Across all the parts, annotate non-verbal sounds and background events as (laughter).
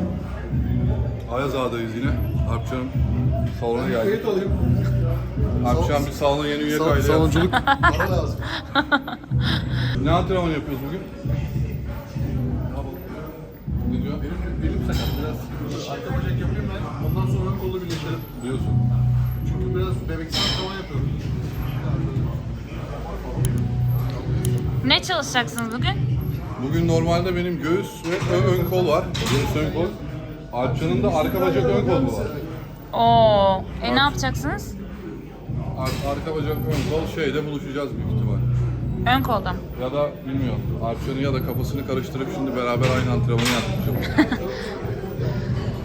Bugün Ayaz Ağa'dayız yine. Alpcan'ın salona geldik. Kayıt alayım. Alpcan bir salona yeni üye kaydı. Salonculuk (laughs) lazım. Ne antrenman yapıyoruz bugün? Ne diyor? Benim belim sakat biraz. Arka bacak yapayım ben. Ondan sonra ön kolu birleştirelim. Diyorsun. Çünkü biraz bebeksel antrenman yapıyorum. Ne çalışacaksınız bugün? Bugün normalde benim göğüs ve ön kol var. Göğüs ön kol. Alpcan'ın da arka bacak ön kol mu var? Oo. E ne yapacaksınız? Ar- arka bacak ön kol şeyde buluşacağız büyük ihtimal. Ön kolda. mı? Ya da bilmiyorum. Alpcan'ın ya da kafasını karıştırıp şimdi beraber aynı antrenmanı yapacağım. (laughs)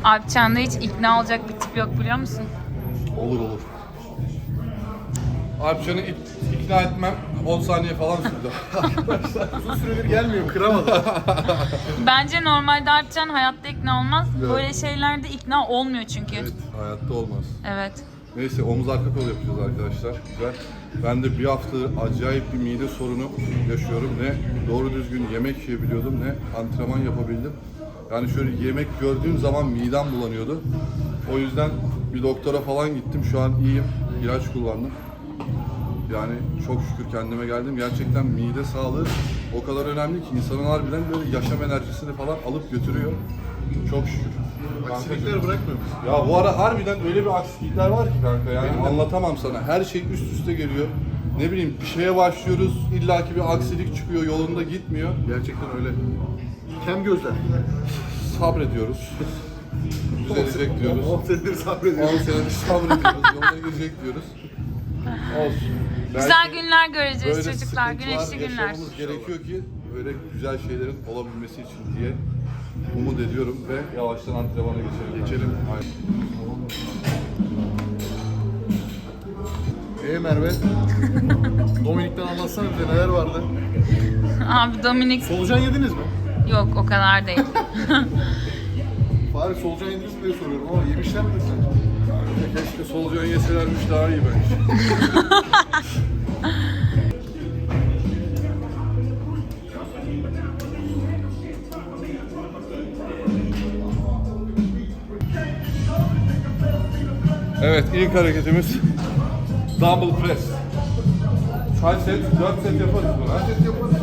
Alpçan'da hiç ikna olacak bir tip yok biliyor musun? Olur olur. İk- ikna etmem 10 saniye falan sürdü. (laughs) Uzun süredir gelmiyor, kıramadım. (laughs) Bence normalde Alpcan hayatta ikna olmaz. Böyle şeylerde ikna olmuyor çünkü. evet, hayatta olmaz. Evet. Neyse omuz arka kol yapacağız arkadaşlar. Güzel. Ben de bir haftadır acayip bir mide sorunu yaşıyorum. Ne doğru düzgün yemek yiyebiliyordum ne antrenman yapabildim. Yani şöyle yemek gördüğüm zaman midem bulanıyordu. O yüzden bir doktora falan gittim. Şu an iyiyim. İlaç kullandım. Yani çok şükür kendime geldim. Gerçekten mide sağlığı o kadar önemli ki insanın harbiden böyle yaşam enerjisini falan alıp götürüyor. Çok şükür. Aksilikler bırakmıyor musun? Ya bu ara harbiden öyle bir aksilikler var ki kanka yani anlatamam sana. Her şey üst üste geliyor. Ne bileyim bir şeye başlıyoruz, illaki bir aksilik çıkıyor, yolunda gitmiyor. Gerçekten öyle. Kem gözler. Sabrediyoruz. Düzelecek diyoruz. 10 senedir 10 sabrediyorum. senedir sabrediyoruz, yoluna girecek diyoruz. Olsun. (laughs) Güzel günler göreceğiz böyle çocuklar. sıkıntılar Güneşli günler. yaşamamız gerekiyor ki böyle güzel şeylerin olabilmesi için diye umut ediyorum ve yavaştan antrenmana geçelim. Geçelim. Aynen. Ee Merve, (laughs) Dominik'ten anlatsana bize neler vardı. Abi Dominik Solucan yediniz mi? yok o kadar değil. (laughs) Bari solucan yediniz mi diye soruyorum ama yemişler mi sence? Keşke solucan yeselermiş daha iyi bence. Evet ilk hareketimiz dumbbell press. Kaç set? 4 set yaparız bunu. Kaç set yaparız?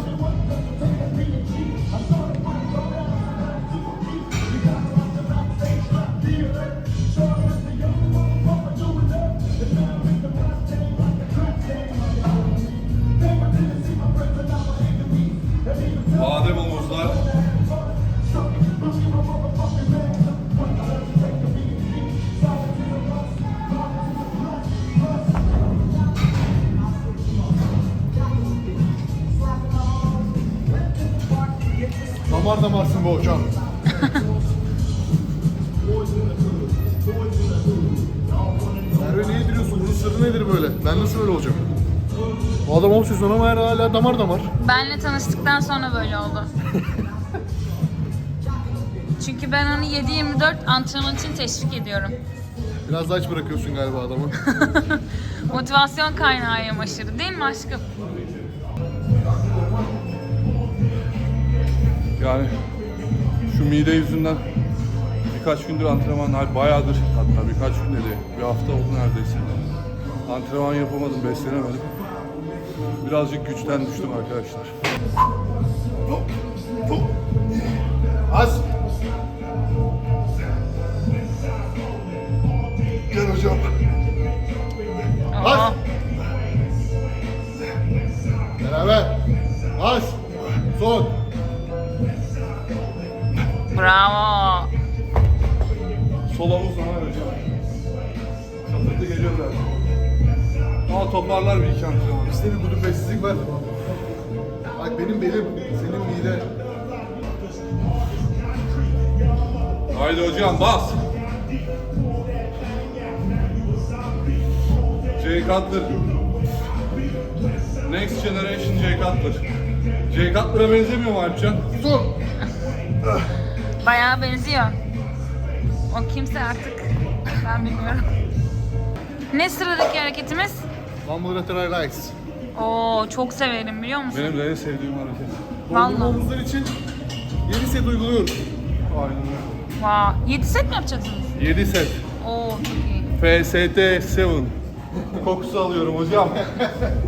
Hocam. Merve niye yediriyorsun? Bunun sırrı nedir böyle? Ben nasıl böyle olacağım? Bu adam 10 sezon ama hala damar damar. Benle tanıştıktan sonra böyle oldu. Çünkü ben onu 7-24 antrenman için teşvik ediyorum. Biraz da aç bırakıyorsun galiba adamı. (laughs) Motivasyon kaynağıyım aşırı değil mi aşkım? Yani şu mide yüzünden birkaç gündür antrenman, hayır bayağıdır hatta birkaç gün dedi, bir hafta oldu neredeyse. Antrenman yapamadım, beslenemedim. Birazcık güçten düştüm arkadaşlar. Az. Gel hocam. Az. Beraber. Az. Son. Bravo. Sol omuz var hocam. Çatırtı geliyor zaten. Ama toparlar bir iki antrenman. İşte bir gudubetsizlik var. Bak benim belim, senin mide. Haydi hocam bas. Jay Cutler. Next Generation Jay Cutler. Jay Cutler'a benzemiyor mu Alpcan? Son. (laughs) Bayağı benziyor. O kimse artık ben bilmiyorum. Ne sıradaki hareketimiz? Lateral legs. Oo çok severim biliyor musun? Benim de en sevdiğim hareket. Vallahi. omuzlar için 7 set uyguluyoruz. Aynen öyle. Vay. 7 set mi yapacaksınız? 7 set. Oo çok iyi. FST 7. Kokusu alıyorum hocam. (laughs)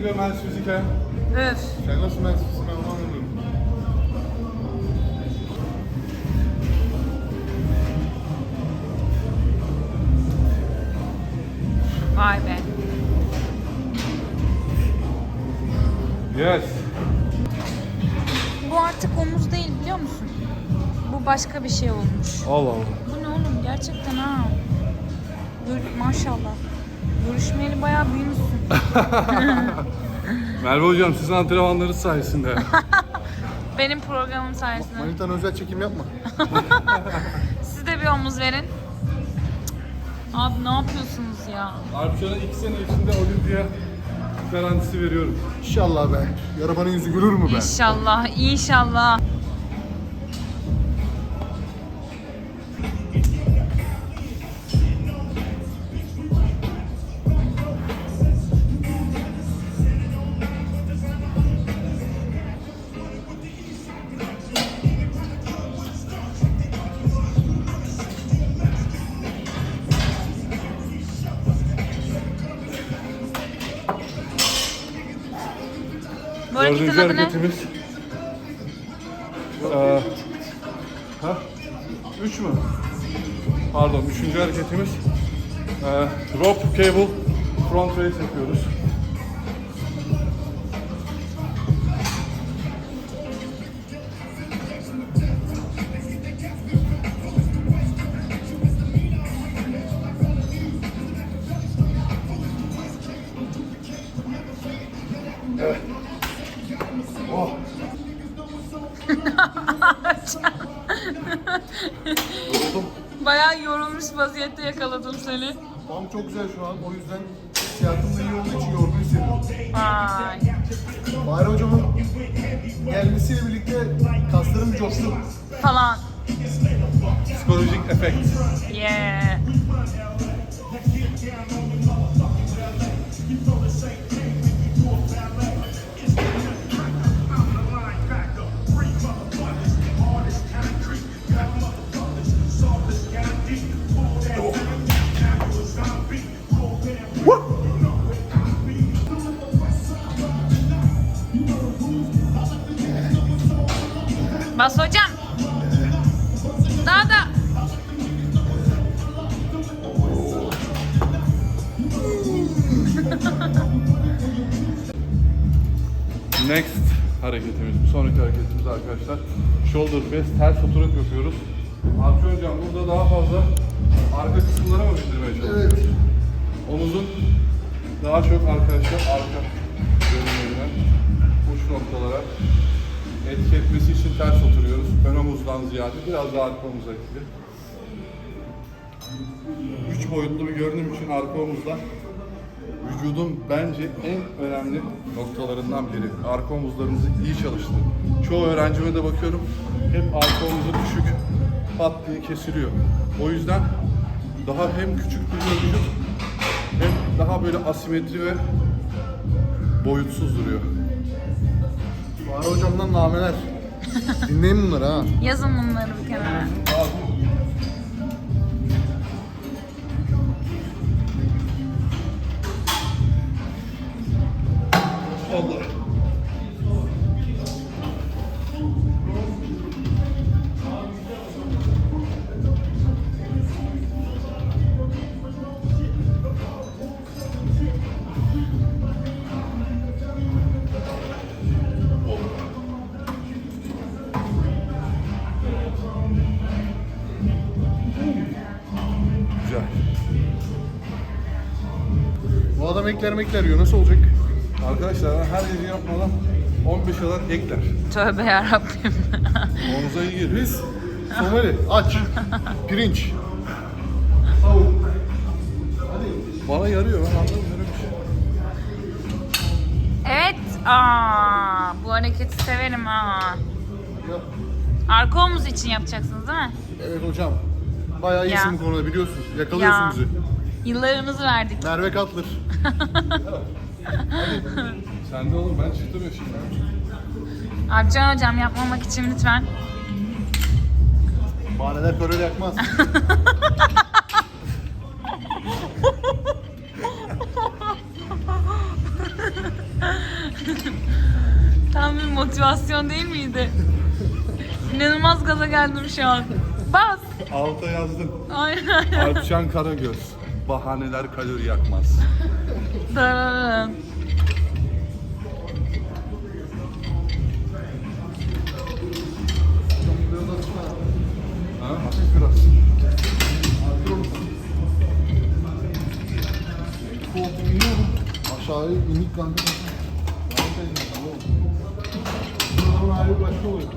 Ve mens fizike. Öf. Sen nasıl mensupsun ben anlamıyorum. Vay be. Yes. Bu artık omuz değil biliyor musun? Bu başka bir şey olmuş. Allah Allah. Bu ne oğlum gerçekten ha. Gör- maşallah. Görüşmeyeli bayağı büyümüşsün. (laughs) Merve hocam sizin antrenmanlarınız sayesinde. (laughs) Benim programım sayesinde. Manitan özel çekim yapma. (laughs) Siz de bir omuz verin. Abi ne yapıyorsunuz ya? Arpcan'a 2 sene içinde olimpiya garantisi veriyorum. İnşallah be. Yarabanın yüzü gülür mü be? İnşallah, inşallah. Dördüncü adı ne? hareketimiz. Ee, ha? Üç mü? Pardon, üçüncü hareketimiz. Ee, rope cable front raise yapıyoruz. (laughs) Bayağı yorulmuş vaziyette yakaladım seni. Tam çok güzel şu an. O yüzden hissiyatım da iyi olduğu için yorgun hissediyorum. Vay. Bahri hocamın gelmesiyle birlikte kaslarım coştu. Falan. Psikolojik efekt. Yeah. Bas hocam. Daha da. (laughs) Next hareketimiz, bir sonraki hareketimiz arkadaşlar. Shoulder press, ters oturup yapıyoruz. Arpcan hocam burada daha fazla arka kısımlara mı bildirmeye çalışıyoruz? Evet. Omuzun daha çok arkadaşlar arka bölümlerine, uç noktalara etki etmesi için ters oturuyoruz. Ön omuzdan ziyade biraz daha arka omuza etkili. Üç boyutlu bir görünüm için arka omuzda vücudun bence en önemli noktalarından biri. Arka omuzlarınızı iyi çalıştırın. Çoğu öğrencime de bakıyorum hep arka omuzu düşük pat diye kesiliyor. O yüzden daha hem küçük duruyor vücut hem daha böyle asimetri ve boyutsuz duruyor. Bahri hocamdan nameler. Dinleyin bunları ha. Yazın bunları bir kenara. Adam ekler mekler yiyor. Nasıl olacak? Arkadaşlar ben her yeri yapmadan 15 kadar ekler. Tövbe yarabbim. Omuza iyi geliyor. Biz Somali aç. Pirinç. Tavuk. Bana yarıyor ben anlamıyorum bir şey. evet. Aa, bu hareketi severim ha. Yap. Arka omuz için yapacaksınız değil mi? Evet hocam. Bayağı iyisin Ya. bu konuda biliyorsun. Yakalıyorsun Ya. bizi. Yıllarımızı verdik. Merve Katlar. (laughs) Sen de oğlum ben çıktım ya şimdi. Alpcan hocam yapmamak için lütfen. Bahaneler köröyle yakmaz. (laughs) Tam bir motivasyon değil miydi? İnanılmaz gaza geldim şu an. Bas. Alta yazdım. Aynen. Alpcan Karagöz. Bahaneler kalori yakmaz. (laughs) Dararın. Ha? Hafif biraz. Arttır onu sen. Koltuğu iniyor mu? Aşağıya inik kanka. Edin sen oğlum. Bunun hali başka oluyor.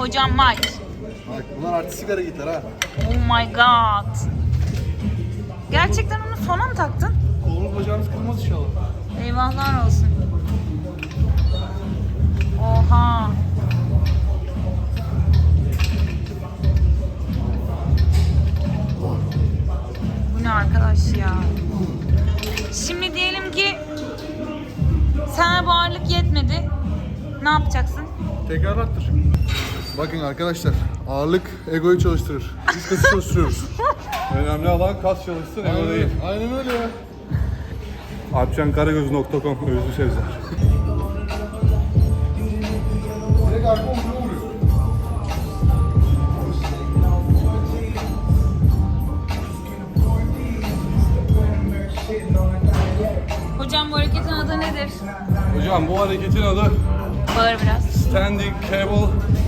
Hocam vay. Bak bunlar artistik hareketler ha. Oh my god. Gerçekten onu sona mı taktın? Kolunuz bacağınız kırmaz inşallah. Eyvahlar olsun. Oha. Bu ne arkadaş ya? Şimdi diyelim ki sana bu ağırlık yetmedi. Ne yapacaksın? Tekrar arttır. Bakın arkadaşlar ağırlık egoyu çalıştırır. Biz kası çalıştırıyoruz. (laughs) Önemli olan kas çalışsın, ego değil. Aynen öyle ya. Alpcankaragöz.com Özlü Sevzer. Direkt arka omzuna vuruyor. Hocam bu hareketin adı nedir? Hocam bu hareketin adı Bağır biraz. Standing Cable.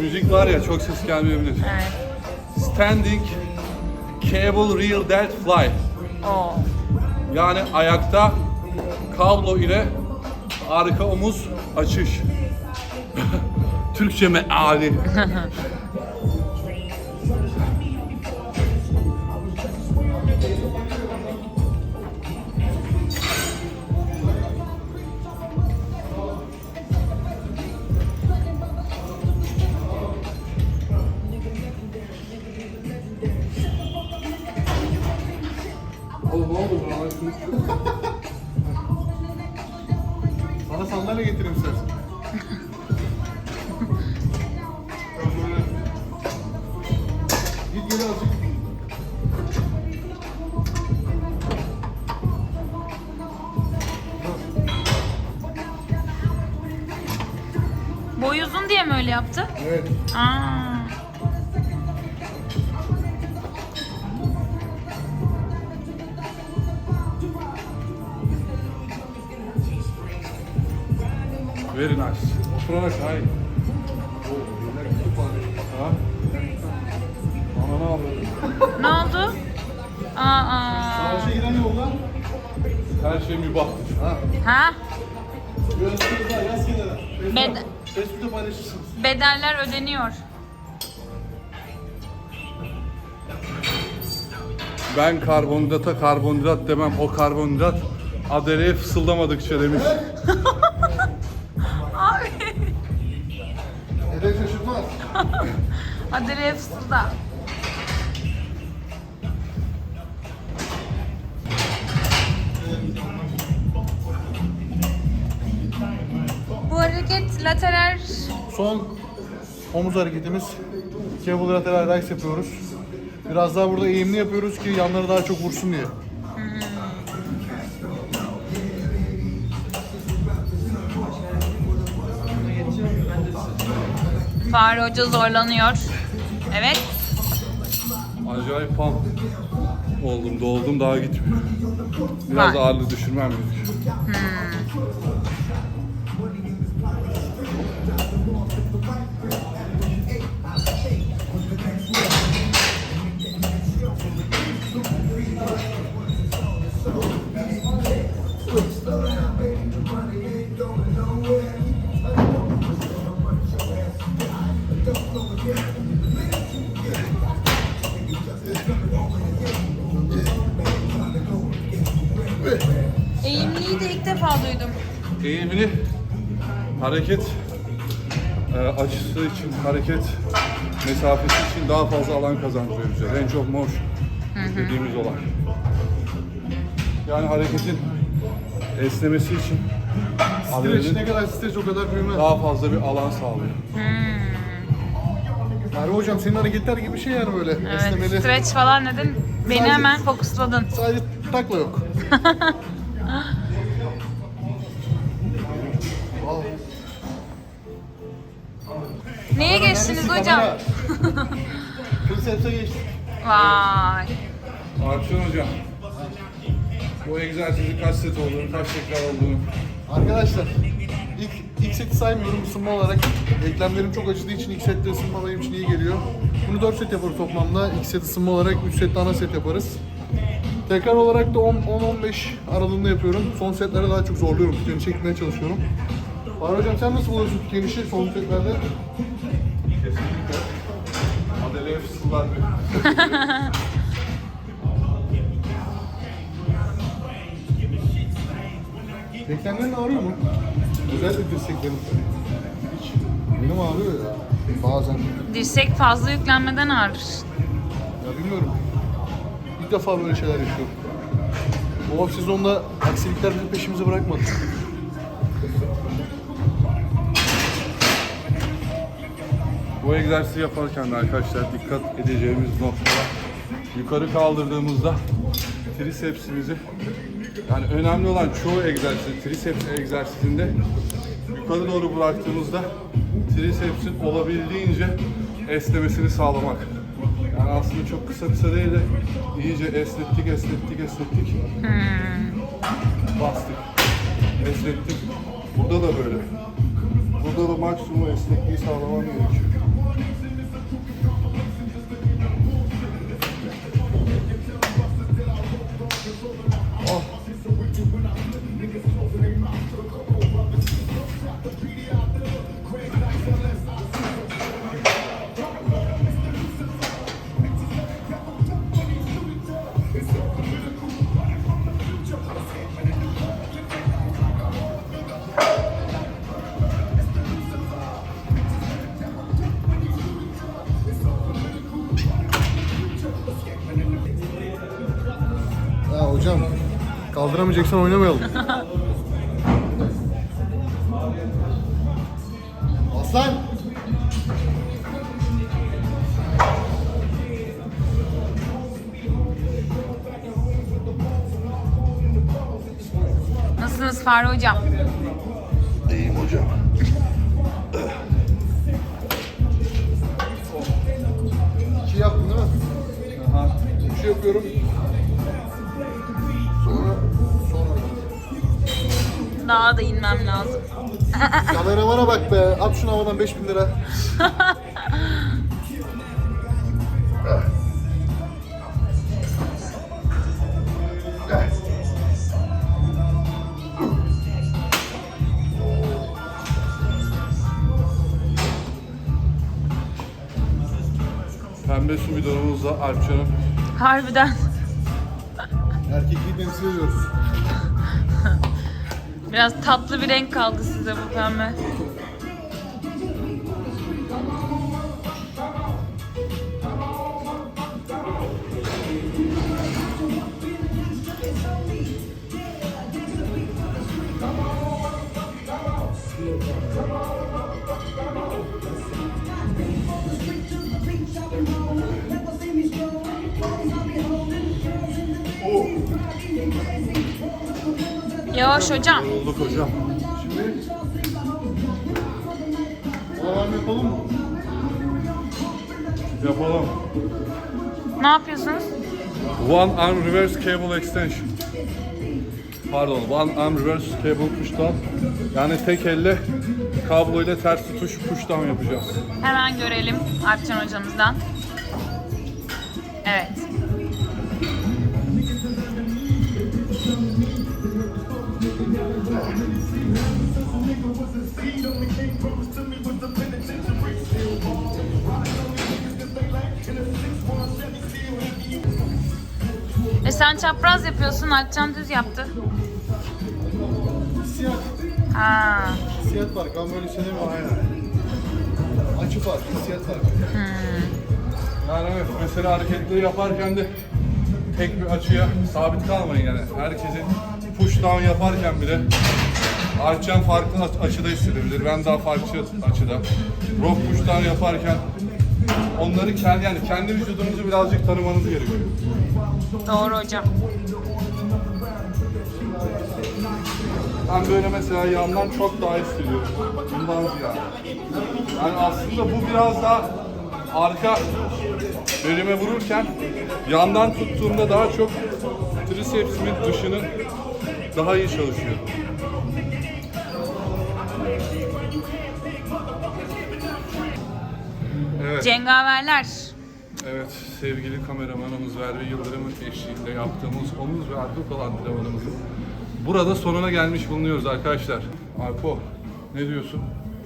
Müzik var ya çok ses gelmeyebilir. Evet. Standing Cable Real Dead Fly. Oo. Yani ayakta kablo ile arka omuz açış. (laughs) Türkçe meali. (laughs) diye mi öyle yaptı? Evet. Aa. Very nice. Oturarak hayır. Ha? Ana ne yapıyorsun? Ne oldu? Aa. Savaşa giren yolda. Her şey mübahtır. Ha. Ha? Yaz kenara. Bed- Facebook'ta paylaşırsınız. bedeller ödeniyor. Ben karbonhidrata karbonhidrat demem. O karbonhidrat adereye fısıldamadıkça demiş. (laughs) Abi. Hedef şaşırtmaz. (laughs) Adere fısılda. hareket lateral. Son omuz hareketimiz. Cable lateral raise yapıyoruz. Biraz daha burada eğimli yapıyoruz ki yanları daha çok vursun diye. Fahri Hoca zorlanıyor. Evet. Acayip pump oldum, doldum daha gitmiyor. Biraz ağırlığı düşürmem gerekiyor. Hmm. Eğimliyi de ilk defa duydum. Eğimli hareket açısı için, hareket mesafesi için daha fazla alan kazandırıyor bize. Range of motion dediğimiz olay. Yani hareketin esnemesi için Streç ne kadar streç o kadar büyüme. daha fazla bir alan sağlıyor. Merve hocam senin hareketler gibi bir şey yani böyle. Evet. Esnemeli. Stretch falan dedin. Beni Sadece- hemen fokusladın. Sadece takla yok. (laughs) hocam? (laughs) Triceps'e geçtik. Vay. Arçın hocam, bu egzersizi kaç set olduğunu, kaç tekrar olduğunu Arkadaşlar ilk, ilk seti saymıyorum ısınma olarak. Eklemlerim çok acıdığı için ilk sette ısınma benim için iyi geliyor. Bunu 4 set yaparız toplamda. İlk set ısınma olarak 3 set ana set yaparız. Tekrar olarak da 10-15 aralığında yapıyorum. Son setlere daha çok zorluyorum. Tükeni çekmeye çalışıyorum. Bahar hocam sen nasıl buluyorsun tükenişi son setlerde? Fısıldar bir. Eklemlerin ağrıyor mu? Özellikle dirseklerim. Benim ağrıyor ya. Bazen. Dirsek fazla yüklenmeden ağrır. Ya bilmiyorum. İlk defa böyle şeyler yaşıyorum. Bu off sezonda aksilikler bizim peşimizi bırakmadı. Bu egzersizi yaparken de arkadaşlar dikkat edeceğimiz noktalar yukarı kaldırdığımızda trisepsimizi yani önemli olan çoğu egzersiz, triceps egzersizinde yukarı doğru bıraktığımızda tricepsin olabildiğince esnemesini sağlamak. Yani aslında çok kısa kısa değil de iyice esnettik, esnettik, esnettik. Bastık, esnettik. Burada da böyle. Burada da maksimum esnekliği sağlamam gerekiyor. Kaldıramayacaksan oynamayalım. Aslan! Nasılsınız Fahri hocam? Daha da inmem lazım. (laughs) Kameramana bak be. At şunu havadan 5000 lira. Pembe su bidonumuzla Alpcan'ın Harbiden. Erkekliği temsil ediyoruz. Biraz tatlı bir renk kaldı size bu pembe. Yavaş hocam. Yorulduk hocam. Şimdi... Yapalım mı? Yapalım. Ne yapıyorsunuz? One arm reverse cable extension. Pardon, one arm reverse cable push down. Yani tek elle kabloyla ters tutuş push down yapacağız. Hemen görelim Alpcan hocamızdan. Evet. E sen çapraz yapıyorsun, Alpcan düz yaptı. Siyah. Ha. Siyah fark ama böyle söylemiyorum. Aynen. Açı farkı, siyah farkı. Yani evet, mesela hareketleri yaparken de tek bir açıya sabit kalmayın yani. Herkesin push down yaparken bile Arçan farklı aç- açıda hissedebilir. Ben daha farklı açıda. Rock down yaparken onları kendi yani kendi vücudunuzu birazcık tanımanız gerekiyor. Doğru hocam. Ben böyle mesela yandan çok daha hissediyorum. Bundan ziyade. Yani aslında bu biraz daha arka bölüme vururken yandan tuttuğumda daha çok tricepsimin dışını daha iyi çalışıyor. Evet. Cengaverler. Evet, sevgili kameramanımız Merve Yıldırım'ın eşliğinde yaptığımız omuz ve arka kol antrenmanımızın burada sonuna gelmiş bulunuyoruz arkadaşlar. Alpo, ne diyorsun?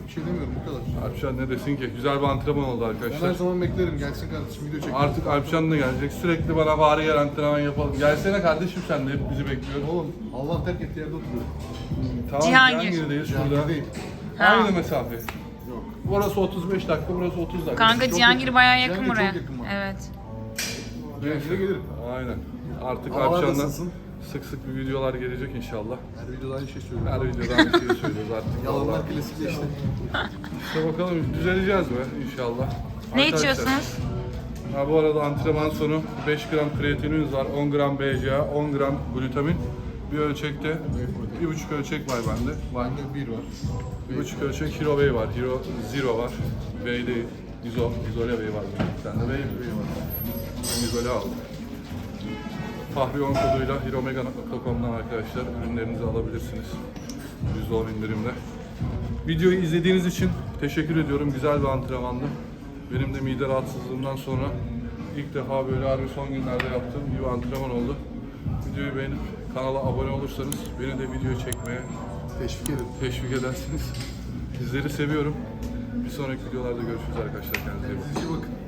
Bir şey demiyorum bu kadar. Alpcan ne desin ki? Güzel bir antrenman oldu Ben her arkadaşlar. zaman beklerim. Gelsin kardeşim video çekelim. Artık Alpcan da gelecek. Sürekli bana bari yer antrenman yapalım. Gelsene kardeşim sen de hep bizi bekliyorsun. Oğlum Allah terk ettiği yerde oturuyor. Tamam, Cihangir. Cihangir'deyiz şurada. Cihangir'deyim. Ha. Aynı mesafe. Yok. Burası 35 dakika, burası 30 dakika. Kanka Çok Cihangir yakın. bayağı yakın Cihangir çok buraya. yakın bana. Evet. Cihangir'e gelirim. Aynen. Artık Havalar nasılsın? sık sık bir videolar gelecek inşallah. Her videoda aynı şey söylüyorum. Her videoda aynı şeyi söylüyoruz artık. (laughs) Vallahi. Yalanlar klasikleşti. İşte bakalım düzeleceğiz mi inşallah. Ne Arkadaşlar, içiyorsunuz? Ha, bu arada antrenman sonu 5 gram kreatininiz var, 10 gram BCA, 10 gram glutamin. Bir ölçekte, bir buçuk ölçek var bende. Bende bir var. Bir buçuk ölçek Hero Whey var, Hero Zero var. Whey değil, Izo, Izole Whey var. Bir tane Whey, Whey var. Ben Izole aldım. Fahri 10 koduyla hiromega.com'dan arkadaşlar ürünlerinizi alabilirsiniz. %10 indirimle. Videoyu izlediğiniz için teşekkür ediyorum. Güzel bir antrenmandı. Benim de mide rahatsızlığımdan sonra ilk defa böyle harbi son günlerde yaptığım bir antrenman oldu. Videoyu beğenip kanala abone olursanız beni de video çekmeye Teşvik ederim. teşvik edersiniz. Sizleri seviyorum. Bir sonraki videolarda görüşürüz arkadaşlar. Kendinize iyi bakın.